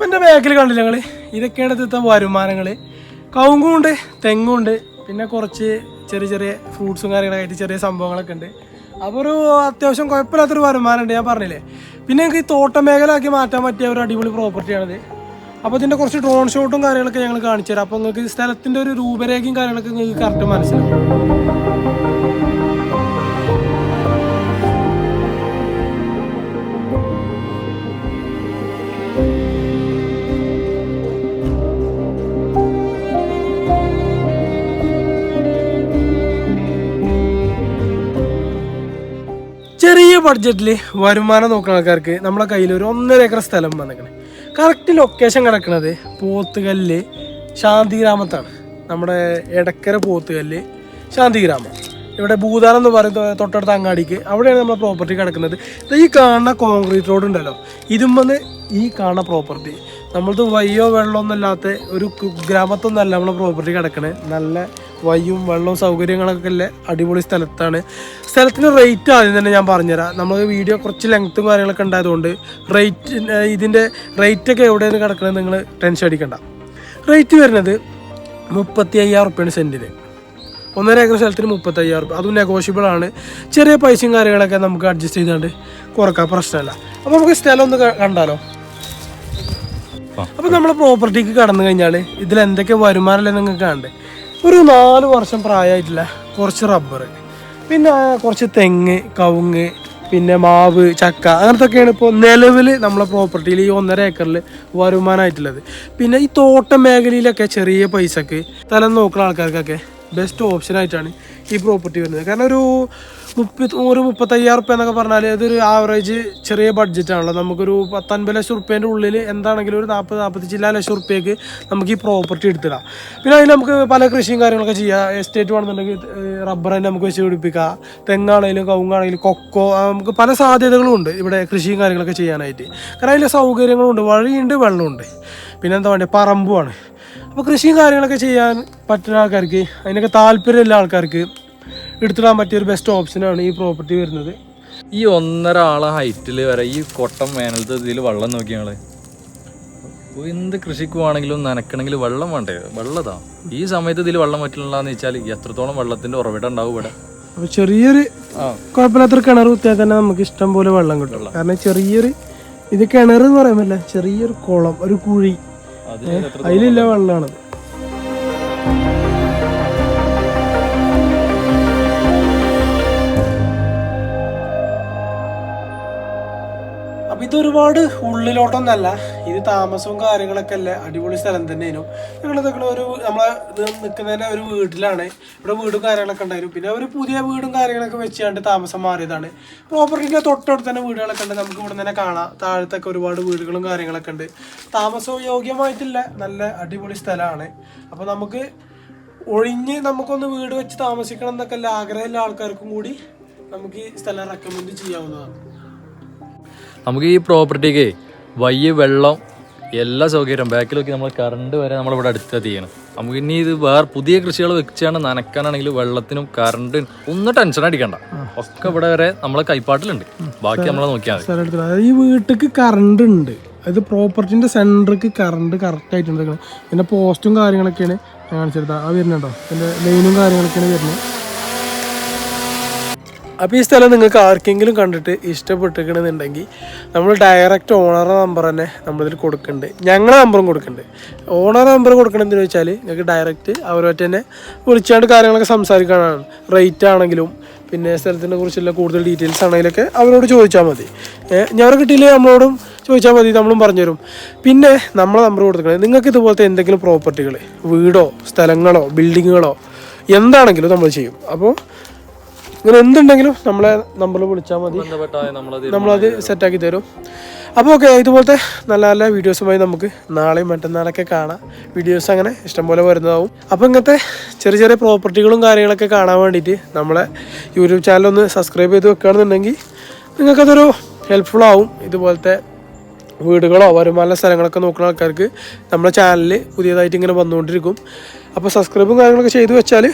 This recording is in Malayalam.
ഇപ്പം എന്റെ ബാക്കിൽ കണ്ടില്ല ഞങ്ങൾ ഇതൊക്കെയാണ് ഇന്നത്തെ വരുമാനങ്ങൾ കവുങ്ങുണ്ട് തെങ്ങുണ്ട് പിന്നെ കുറച്ച് ചെറിയ ചെറിയ ഫ്രൂട്ട്സും കാര്യങ്ങളൊക്കെ ആയിട്ട് ചെറിയ സംഭവങ്ങളൊക്കെ ഉണ്ട്. അപ്പോൾ ഒരു അത്യാവശ്യം കുഴപ്പമില്ലാത്തൊരു വരുമാനമുണ്ട് ഞാൻ പറഞ്ഞില്ലേ? പിന്നെ ഞങ്ങൾക്ക് ഈ തോട്ടം മേഖല ആക്കി മാറ്റാൻ പറ്റിയ ഒരു അടിപൊളി പ്രോപ്പർട്ടിയാണിത് അപ്പോൾ ഇതിന്റെ കുറച്ച് ഡ്രോൺ ഷോട്ടും കാര്യങ്ങളൊക്കെ ഞങ്ങൾ കാണിച്ചു തരാം അപ്പോൾ നിങ്ങൾക്ക് സ്ഥലത്തിന്റെ ഒരു രൂപരേഖയും കാര്യങ്ങളൊക്കെ നിങ്ങൾക്ക് കറക്റ്റ് മനസ്സിലാവും. ബഡ്ജറ്റിൽ വരുമാനം നോക്കുന്ന ആൾക്കാർക്ക് നമ്മളെ കയ്യിൽ ഒരു ഒന്നര ഏക്കർ സ്ഥലം വന്നിരിക്കണേ കറക്റ്റ് ലൊക്കേഷൻ കിടക്കുന്നത് പോത്തുകല്ല് ശാന്തിഗ്രാമത്താണ്. നമ്മുടെ എടക്കര പോത്തുകല്ല് ശാന്തിഗ്രാമം. ഇവിടെ ഭൂതാനം എന്ന് പറയുന്ന തൊട്ടടുത്ത അങ്ങാടിക്ക് അവിടെയാണ് നമ്മുടെ പ്രോപ്പർട്ടി കിടക്കുന്നത്. ഈ കാണുന്ന കോൺക്രീറ്റ് റോഡ് ഉണ്ടല്ലോ. ഇതുമെന്ന് ഈ കാണുന്ന പ്രോപ്പർട്ടി നമ്മളത് വയ്യോ വെള്ളമൊന്നും ഇല്ലാത്ത ഒരു ഗ്രാമത്തൊന്നല്ല നമ്മളെ പ്രോപ്പർട്ടി കിടക്കണേ. നല്ല വയ്യും വെള്ളവും സൗകര്യങ്ങളൊക്കെ ഉള്ള അടിപൊളി സ്ഥലത്താണ്. സ്ഥലത്തിന് റേറ്റ് ആദ്യം തന്നെ ഞാൻ പറഞ്ഞുതരാം. നമ്മൾ വീഡിയോ കുറച്ച് ലെങ്ത്തും കാര്യങ്ങളൊക്കെ ഉണ്ടായതുകൊണ്ട് റേറ്റ് ഇതിന്റെ റേറ്റൊക്കെ എവിടെയാണ് കിടക്കണമെന്ന് നിങ്ങൾ ടെൻഷൻ അടിക്കണ്ട. റേറ്റ് വരുന്നത് മുപ്പത്തി അയ്യായിരം റുപ്യാണ് സെന്റിന് ഒന്നര ഏക്കർ സ്ഥലത്തിന് മുപ്പത്തി അയ്യായിരം റുപ്യ അതും നെഗോഷ്യബിൾ ആണ്. ചെറിയ പൈസയും കാര്യങ്ങളൊക്കെ നമുക്ക് അഡ്ജസ്റ്റ് ചെയ്തുകൊണ്ട് കുറയ്ക്കാൻ പ്രശ്നമല്ല. അപ്പോൾ നമുക്ക് സ്ഥലം ഒന്ന് കണ്ടാലോ? അപ്പോൾ നമ്മൾ പ്രോപ്പർട്ടിക്ക് കടന്നു കഴിഞ്ഞാൽ ഇതിൽ എന്തൊക്കെ വരുമാനമല്ലേ നിങ്ങൾക്ക് കാണണ്ടേ? ഒരു നാല് വർഷം പ്രായമായിട്ടില്ല. കുറച്ച് റബ്ബർ പിന്നെ കുറച്ച് തെങ്ങ് കവുങ്ങ് പിന്നെ മാവ് ചക്ക അങ്ങനത്തൊക്കെയാണ് ഇപ്പോൾ നിലവിൽ നമ്മളെ പ്രോപ്പർട്ടിയിൽ ഈ ഒന്നര ഏക്കറിൽ വരുമാനമായിട്ടുള്ളത് പിന്നെ ഈ തോട്ട മേഖലയിലൊക്കെ ചെറിയ പൈസക്ക് തലം നോക്കുന്ന ആൾക്കാർക്കൊക്കെ ബെസ്റ്റ് ഓപ്ഷൻ ആയിട്ടാണ് ഈ പ്രോപ്പർട്ടി വരുന്നത്. കാരണം ഒരു മുപ്പത്തി ഒരു മുപ്പത്തയ്യായിരം റുപ്യ എന്നൊക്കെ പറഞ്ഞാൽ അതൊരു ആവറേജ് ചെറിയ ബഡ്ജറ്റാണല്ലോ നമുക്കൊരു പത്തൊൻപത് ലക്ഷം റുപ്യേന്റെ ഉള്ളിൽ എന്താണെങ്കിലും ഒരു നാൽപ്പത് നാൽപ്പത്തിച്ചില്ല ലക്ഷം റുപ്യക്ക് നമുക്ക് ഈ പ്രോപ്പർട്ടി എടുത്തിടാം. പിന്നെ അതിൽ നമുക്ക് പല കൃഷിയും കാര്യങ്ങളൊക്കെ ചെയ്യാം. എസ്റ്റേറ്റ് വേണമെന്നുണ്ടെങ്കിൽ റബ്ബർ തന്നെ നമുക്ക് വെച്ച് പിടിപ്പിക്കാം. തെങ്ങാണെങ്കിലും കവുങ്ങാണെങ്കിലും കൊക്കോ നമുക്ക് പല സാധ്യതകളും ഉണ്ട് ഇവിടെ കൃഷിയും കാര്യങ്ങളൊക്കെ ചെയ്യാനായിട്ട്. കാരണം അതിൽ സൗകര്യങ്ങളുണ്ട്. വഴിയുണ്ട് വെള്ളമുണ്ട്. പിന്നെ എന്താ പറയുക പറമ്പുമാണ്. അപ്പോൾ കൃഷിയും കാര്യങ്ങളൊക്കെ ചെയ്യാൻ പറ്റുന്ന ആൾക്കാർക്ക് അതിനൊക്കെ താല്പര്യമുള്ള ആൾക്കാർക്ക് എടുത്തിടാൻ പറ്റിയ ഒരു ബെസ്റ്റ് ഓപ്ഷനാണ് ഈ പ്രോപ്പർട്ടി വരുന്നത്. ഈ ഒന്നര ആളെ ഹൈറ്റിൽ വരെ ഈ കൊട്ടം വേനലത്തെ ഇതിൽ വെള്ളം നോക്കി ഞങ്ങൾ. എന്ത് കൃഷിക്ക് വേണമെങ്കിലും നനക്കണമെങ്കിൽ വെള്ളം വേണ്ടേ? വെള്ളതാ. ഈ സമയത്ത് ഇതിൽ വെള്ളം പറ്റില്ലാന്ന് വെച്ചാൽ എത്രത്തോളം വെള്ളത്തിന്റെ ഉറവിടം ഉണ്ടാവും ഇവിടെ? അപ്പോൾ ചെറിയൊരു കുഴപ്പമില്ലാത്തൊരു കിണർ കുത്തിയാൽ തന്നെ നമുക്ക് ഇഷ്ടം പോലെ വെള്ളം കിട്ടുള്ളൂ കാരണം ചെറിയൊരു ഇത് കിണർ എന്ന് പറയുമ്പോൾ ചെറിയൊരു കുളം ഒരു കുഴി. അത് അതിലില്ല വെള്ളമാണത് അപ്പൊ ഇത് ഒരുപാട് ഉള്ളിലോട്ടൊന്നല്ല. ഇത് താമസവും കാര്യങ്ങളൊക്കെ അല്ല? അടിപൊളി സ്ഥലം തന്നെയായിരുന്നു. ഞങ്ങൾ നിൽക്കുന്ന ഒരു നമ്മളെ ഇത് നിൽക്കുന്നതിന്റെ ഒരു വീട്ടിലാണ്. ഇവിടെ വീടും കാര്യങ്ങളൊക്കെ ഉണ്ടായിരുന്നു. പിന്നെ ഒരു പുതിയ വീടും കാര്യങ്ങളൊക്കെ വെച്ചുകൊണ്ട് താമസം മാറിയതാണ്. പ്രോപ്പർട്ടിന്റെ തൊട്ടടുത്ത് തന്നെ വീടുകളൊക്കെ ഉണ്ട്. നമുക്ക് ഇവിടെ തന്നെ കാണാം. താഴത്തൊക്കെ ഒരുപാട് വീടുകളും കാര്യങ്ങളൊക്കെ ഉണ്ട്. താമസവും യോഗ്യമായിട്ടില്ല. നല്ല അടിപൊളി സ്ഥലമാണ്. അപ്പോൾ നമുക്ക് ഒഴിഞ്ഞ് നമുക്കൊന്ന് വീട് വെച്ച് താമസിക്കണം എന്നൊക്കെ ആഗ്രഹമുള്ള ആൾക്കാർക്കും കൂടി നമുക്ക് ഈ സ്ഥലം റെക്കമെൻഡ് ചെയ്യാവുന്നതാണ്. നമുക്ക് ഈ പ്രോപ്പർട്ടിക്ക് വയ്യ വെള്ളം എല്ലാ സൗകര്യം ബാക്കിലൊക്കെ നമ്മൾ കറണ്ട് വരെ നമ്മളിവിടെ അടുത്ത് ചെയ്യണം നമുക്ക് ഇനി ഇത് വേറെ പുതിയ കൃഷികൾ വെച്ചാണ് നനക്കാനാണെങ്കിൽ വെള്ളത്തിനും കറണ്ടിനും ഒന്നും ടെൻഷൻ അടിക്കണ്ട. ഒക്കെ ഇവിടെ വരെ നമ്മളെ കൈപ്പാട്ടിലുണ്ട്. ബാക്കി നമ്മളെ നോക്കിയാൽ ഈ വീട്ടിക്ക് കറണ്ട് ഉണ്ട്. അത് പ്രോപ്പർട്ടിന്റെ സെന്ററിക്ക് കറണ്ട് കറക്റ്റ് ആയിട്ടുണ്ട്. പിന്നെ പോസ്റ്റും കാര്യങ്ങളൊക്കെയാണ് ഞാൻ കാണിച്ചെടുത്ത ആ വരുന്നുണ്ടോ പിന്നെ ലൈനും കാര്യങ്ങളൊക്കെയാണ് വരുന്നത്. അപ്പോൾ ഈ സ്ഥലം നിങ്ങൾക്ക് ആർക്കെങ്കിലും കണ്ടിട്ട് ഇഷ്ടപ്പെട്ടിരിക്കണമെന്നുണ്ടെങ്കിൽ നമ്മൾ ഡയറക്റ്റ് ഓണറുടെ നമ്പർ തന്നെ നമ്മളിതിൽ കൊടുക്കുന്നുണ്ട് ഞങ്ങളുടെ നമ്പറും കൊടുക്കുന്നുണ്ട് ഓണർ നമ്പർ കൊടുക്കണമെന്ന് വെച്ചാൽ നിങ്ങൾക്ക് ഡയറക്റ്റ് അവരുമായിട്ട് തന്നെ വിളിച്ചാണ്ട് കാര്യങ്ങളൊക്കെ സംസാരിക്കാനാണ്. റേറ്റ് ആണെങ്കിലും പിന്നെ സ്ഥലത്തിനെ കുറിച്ചുള്ള കൂടുതൽ ഡീറ്റെയിൽസ് ആണെങ്കിലൊക്കെ അവരോട് ചോദിച്ചാൽ മതി. ഞാൻ കിട്ടിയില്ലേ നമ്മളോടും? ചോദിച്ചാൽ മതി നമ്മളും പറഞ്ഞുതരും. പിന്നെ നമ്മളെ നമ്പർ കൊടുക്കണം നിങ്ങൾക്ക് ഇതുപോലത്തെ എന്തെങ്കിലും പ്രോപ്പർട്ടികൾ വീടോ സ്ഥലങ്ങളോ ബിൽഡിങ്ങുകളോ എന്താണെങ്കിലും നമ്മൾ ചെയ്യും. അപ്പോൾ ഇങ്ങനെ എന്തുണ്ടെങ്കിലും നമ്മളെ നമ്പറിൽ വിളിച്ചാൽ മതി. നമ്മളത് സെറ്റാക്കി തരും. അപ്പോൾ ഓക്കെ ഇതുപോലത്തെ നല്ല നല്ല വീഡിയോസുമായി നമുക്ക് നാളെയും മറ്റന്നാളൊക്കെ കാണാം. വീഡിയോസ് അങ്ങനെ ഇഷ്ടംപോലെ വരുന്നതാവും. അപ്പോൾ ഇങ്ങനത്തെ ചെറിയ ചെറിയ പ്രോപ്പർട്ടികളും കാര്യങ്ങളൊക്കെ കാണാൻ വേണ്ടിയിട്ട് നമ്മളെ യൂട്യൂബ് ചാനൽ ഒന്ന് സബ്സ്ക്രൈബ് ചെയ്ത് വെക്കുകയാണെന്നുണ്ടെങ്കിൽ നിങ്ങൾക്കതൊരു ഹെൽപ്ഫുൾ ആവും. ഇതുപോലത്തെ വീടുകളോ വരുമാന സ്ഥലങ്ങളൊക്കെ നോക്കുന്ന ആൾക്കാർക്ക് നമ്മുടെ ചാനലിൽ പുതിയതായിട്ട് ഇങ്ങനെ വന്നുകൊണ്ടിരിക്കും. അപ്പോൾ സബ്സ്ക്രൈബും കാര്യങ്ങളൊക്കെ ചെയ്തു വെച്ചാൽ